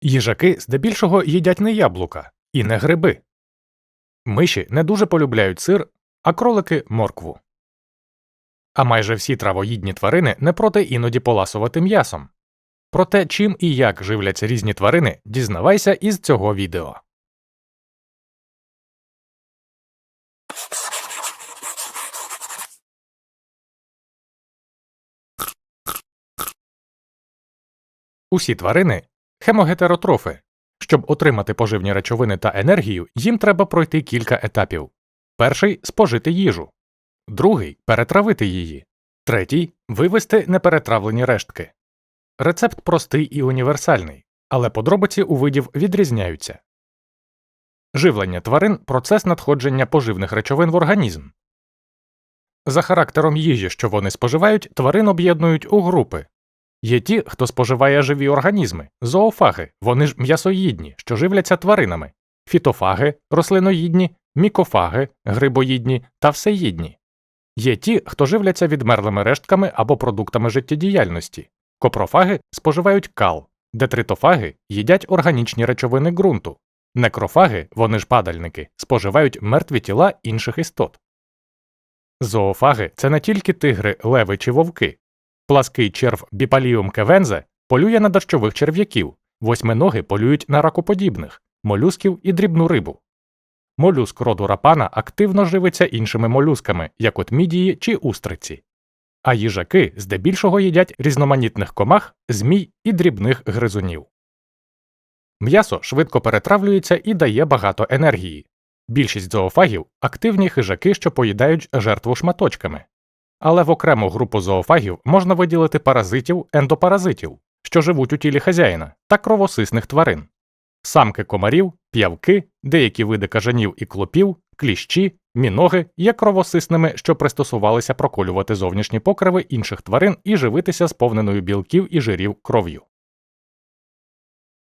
Їжаки здебільшого їдять не яблука і не гриби. Миші не дуже полюбляють сир, а кролики моркву. А майже всі травоїдні тварини не проти іноді поласувати м'ясом. Про те, чим і як живляться різні тварини, дізнавайся із цього відео. Усі тварини хемогетеротрофи. Щоб отримати поживні речовини та енергію, їм треба пройти кілька етапів. Перший спожити їжу, другий перетравити її, третій вивести неперетравлені рештки. Рецепт простий і універсальний, але подробиці у видів відрізняються. Живлення тварин процес надходження поживних речовин в організм. За характером їжі, що вони споживають, тварин об'єднують у групи. Є ті, хто споживає живі організми, зоофаги, вони ж м'ясоїдні, що живляться тваринами, фітофаги, рослиноїдні, мікофаги, грибоїдні та всеїдні. Є ті, хто живляться відмерлими рештками або продуктами життєдіяльності. Копрофаги споживають кал, детритофаги їдять органічні речовини ґрунту, некрофаги, вони ж падальники, споживають мертві тіла інших істот. Зоофаги це не тільки тигри, леви чи вовки. Плаский черв біпаліум кевензе полює на дощових черв'яків, восьминоги полюють на ракоподібних, молюсків і дрібну рибу. Молюск роду рапана активно живиться іншими молюсками, як от мідії чи устриці. А їжаки здебільшого їдять різноманітних комах, змій і дрібних гризунів. М'ясо швидко перетравлюється і дає багато енергії. Більшість зоофагів активні хижаки, що поїдають жертву шматочками. Але в окрему групу зоофагів можна виділити паразитів ендопаразитів, що живуть у тілі хазяїна, та кровосисних тварин. Самки комарів, п'явки, деякі види кажанів і клопів, кліщі, міноги є кровосисними, що пристосувалися проколювати зовнішні покриви інших тварин і живитися сповненою білків і жирів кров'ю.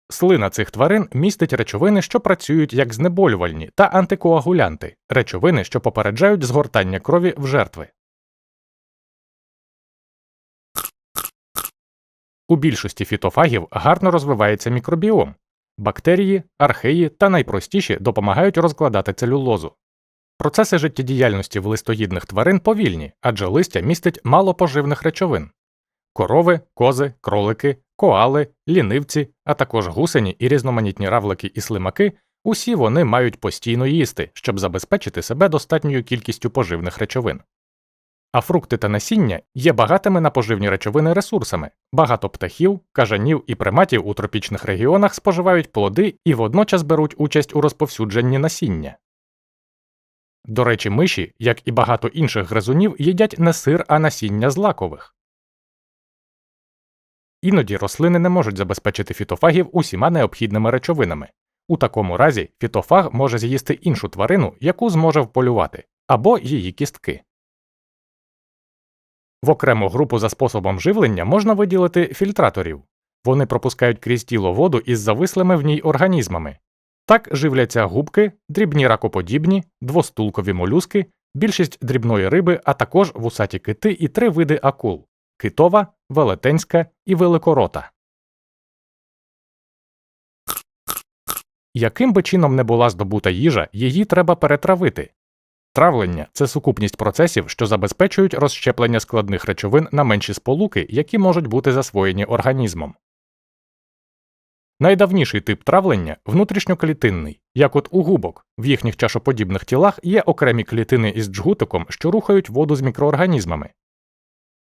Слина цих тварин містить речовини, що працюють як знеболювальні та антикоагулянти, речовини, що попереджають згортання крові в жертви. У більшості фітофагів гарно розвивається мікробіом. Бактерії, археї та найпростіші допомагають розкладати целюлозу. Процеси життєдіяльності в листоїдних тварин повільні, адже листя містить мало поживних речовин. Корови, кози, кролики, коали, лінивці, а також гусені і різноманітні равлики і слимаки усі вони мають постійно їсти, щоб забезпечити себе достатньою кількістю поживних речовин. А фрукти та насіння є багатими на поживні речовини ресурсами. Багато птахів, кажанів і приматів у тропічних регіонах споживають плоди і водночас беруть участь у розповсюдженні насіння. До речі, миші, як і багато інших гризунів, їдять не сир, а насіння злакових. Іноді рослини не можуть забезпечити фітофагів усіма необхідними речовинами. У такому разі фітофаг може з'їсти іншу тварину, яку зможе вполювати, або її кістки. В окрему групу за способом живлення можна виділити фільтраторів. Вони пропускають крізь тіло воду із завислими в ній організмами. Так живляться губки, дрібні ракоподібні, двостулкові молюски, більшість дрібної риби, а також вусаті кити і три види акул китова, велетенська і великорота. Яким би чином не була здобута їжа, її треба перетравити. Травлення це сукупність процесів, що забезпечують розщеплення складних речовин на менші сполуки, які можуть бути засвоєні організмом. Найдавніший тип травлення внутрішньоклітинний, як от у губок, в їхніх чашоподібних тілах є окремі клітини із джгутиком, що рухають воду з мікроорганізмами.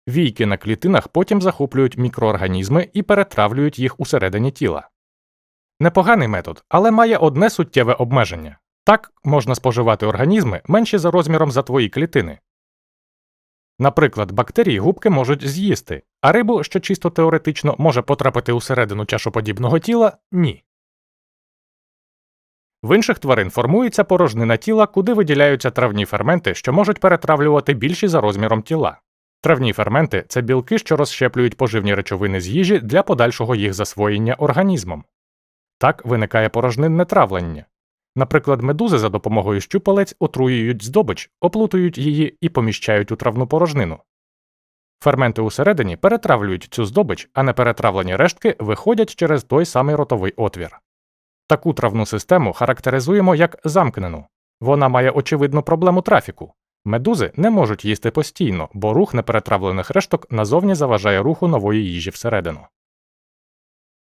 Війки на клітинах потім захоплюють мікроорганізми і перетравлюють їх усередині тіла. Непоганий метод, але має одне суттєве обмеження так можна споживати організми менші за розміром за твої клітини. Наприклад, бактерії губки можуть з'їсти, а рибу, що чисто теоретично може потрапити усередину чашоподібного тіла, ні. В інших тварин формується порожнина тіла, куди виділяються травні ферменти, що можуть перетравлювати більші за розміром тіла. Травні ферменти це білки, що розщеплюють поживні речовини з їжі для подальшого їх засвоєння організмом. Так виникає порожнинне травлення. Наприклад, медузи за допомогою щупалець отруюють здобич, оплутують її і поміщають у травну порожнину. Ферменти усередині перетравлюють цю здобич, а неперетравлені рештки виходять через той самий ротовий отвір. Таку травну систему характеризуємо як замкнену. Вона має очевидну проблему трафіку. Медузи не можуть їсти постійно, бо рух неперетравлених решток назовні заважає руху нової їжі всередину.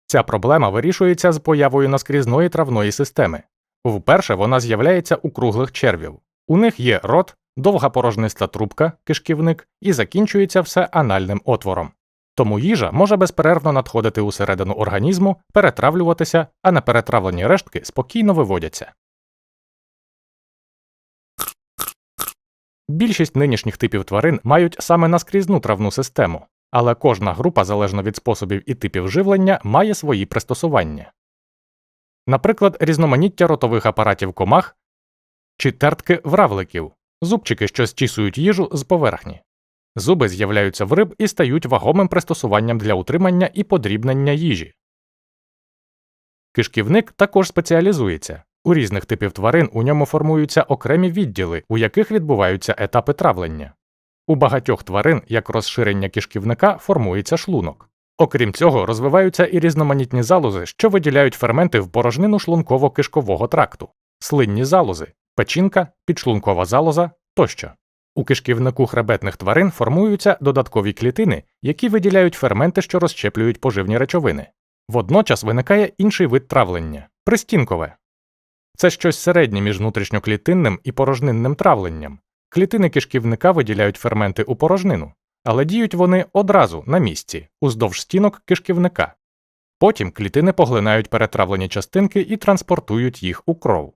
Ця проблема вирішується з появою наскрізної травної системи. Вперше вона з'являється у круглих червів. У них є рот, довга порожниста трубка, кишківник, і закінчується все анальним отвором. Тому їжа може безперервно надходити усередину організму, перетравлюватися, а неперетравлені рештки спокійно виводяться. Більшість нинішніх типів тварин мають саме наскрізну травну систему, але кожна група, залежно від способів і типів живлення, має свої пристосування. Наприклад, різноманіття ротових апаратів комах чи тертки вравликів, зубчики, що зчісують їжу з поверхні. Зуби з'являються в риб і стають вагомим пристосуванням для утримання і подрібнення їжі. Кишківник також спеціалізується. У різних типів тварин у ньому формуються окремі відділи, у яких відбуваються етапи травлення. У багатьох тварин, як розширення кишківника, формується шлунок. Окрім цього, розвиваються і різноманітні залози, що виділяють ферменти в порожнину шлунково-кишкового тракту, слинні залози, печінка, підшлункова залоза тощо. У кишківнику хребетних тварин формуються додаткові клітини, які виділяють ферменти, що розщеплюють поживні речовини. Водночас виникає інший вид травлення пристінкове. Це щось середнє між внутрішньоклітинним і порожнинним травленням. Клітини кишківника виділяють ферменти у порожнину, але діють вони одразу на місці, уздовж стінок кишківника. Потім клітини поглинають перетравлені частинки і транспортують їх у кров.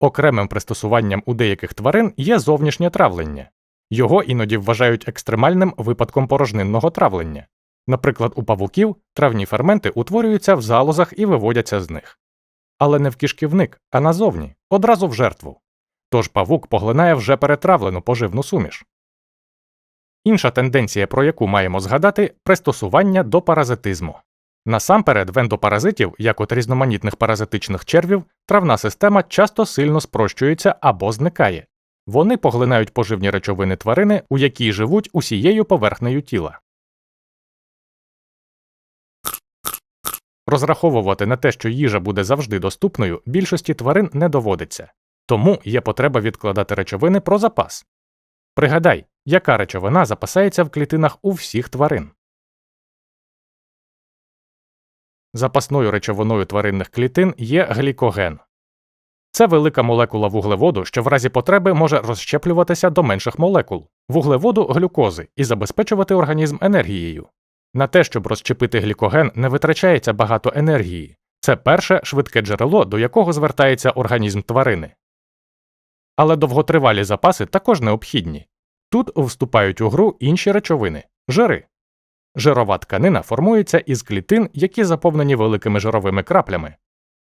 Окремим пристосуванням у деяких тварин є зовнішнє травлення. Його іноді вважають екстремальним випадком порожнинного травлення. Наприклад, у павуків травні ферменти утворюються в залозах і виводяться з них. Але не в кишківник, а назовні, одразу в жертву. Тож павук поглинає вже перетравлену поживну суміш. Інша тенденція, про яку маємо згадати, пристосування до паразитизму. Насамперед, в ендопаразитів, як от різноманітних паразитичних червів, травна система часто сильно спрощується або зникає. Вони поглинають поживні речовини тварини, у якій живуть усією поверхнею тіла. Розраховувати на те, що їжа буде завжди доступною, більшості тварин не доводиться, тому є потреба відкладати речовини про запас. Пригадай, яка речовина запасається в клітинах у всіх тварин. Запасною речовиною тваринних клітин є глікоген. Це велика молекула вуглеводу, що в разі потреби може розщеплюватися до менших молекул вуглеводу глюкози і забезпечувати організм енергією. На те, щоб розщепити глікоген, не витрачається багато енергії. Це перше швидке джерело, до якого звертається організм тварини. Але довготривалі запаси також необхідні. Тут вступають у гру інші речовини жири. Жирова тканина формується із клітин, які заповнені великими жировими краплями.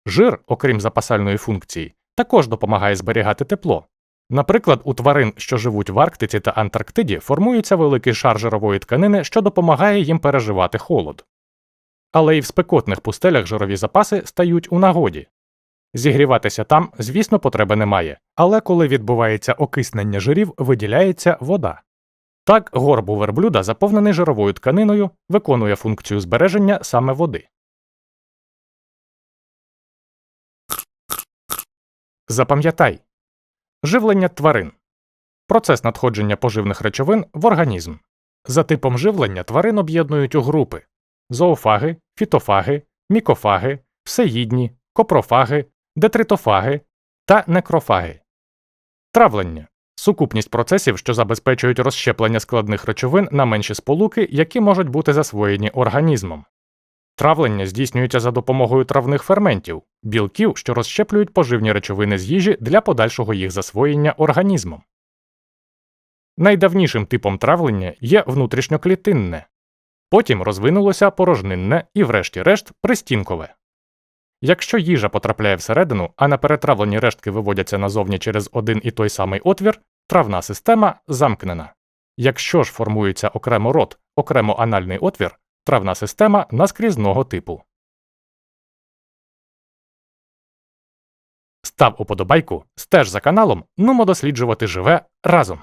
Жир, окрім запасальної функції, також допомагає зберігати тепло. Наприклад, у тварин, що живуть в Арктиці та Антарктиді, формується великий шар жирової тканини, що допомагає їм переживати холод. Але і в спекотних пустелях жирові запаси стають у нагоді. Зігріватися там, звісно, потреби немає, але коли відбувається окиснення жирів, виділяється вода. Так, горб у верблюда, заповнений жировою тканиною, виконує функцію збереження саме води. Запам'ятай живлення тварин процес надходження поживних речовин в організм. За типом живлення тварин об'єднують у групи зоофаги, фітофаги, мікофаги, всеїдні, копрофаги, детритофаги та некрофаги. Травлення сукупність процесів, що забезпечують розщеплення складних речовин на менші сполуки, які можуть бути засвоєні організмом. Травлення здійснюється за допомогою травних ферментів, білків, що розщеплюють поживні речовини з їжі для подальшого їх засвоєння організмом. Найдавнішим типом травлення є внутрішньоклітинне, потім розвинулося порожнинне і, врешті-решт, пристінкове. Якщо їжа потрапляє всередину, а неперетравлені рештки виводяться назовні через один і той самий отвір, травна система замкнена. Якщо ж формується окремо рот, окремо анальний отвір, травна система наскрізного типу. Став уподобайку, стеж за каналом, нумо досліджувати живе разом.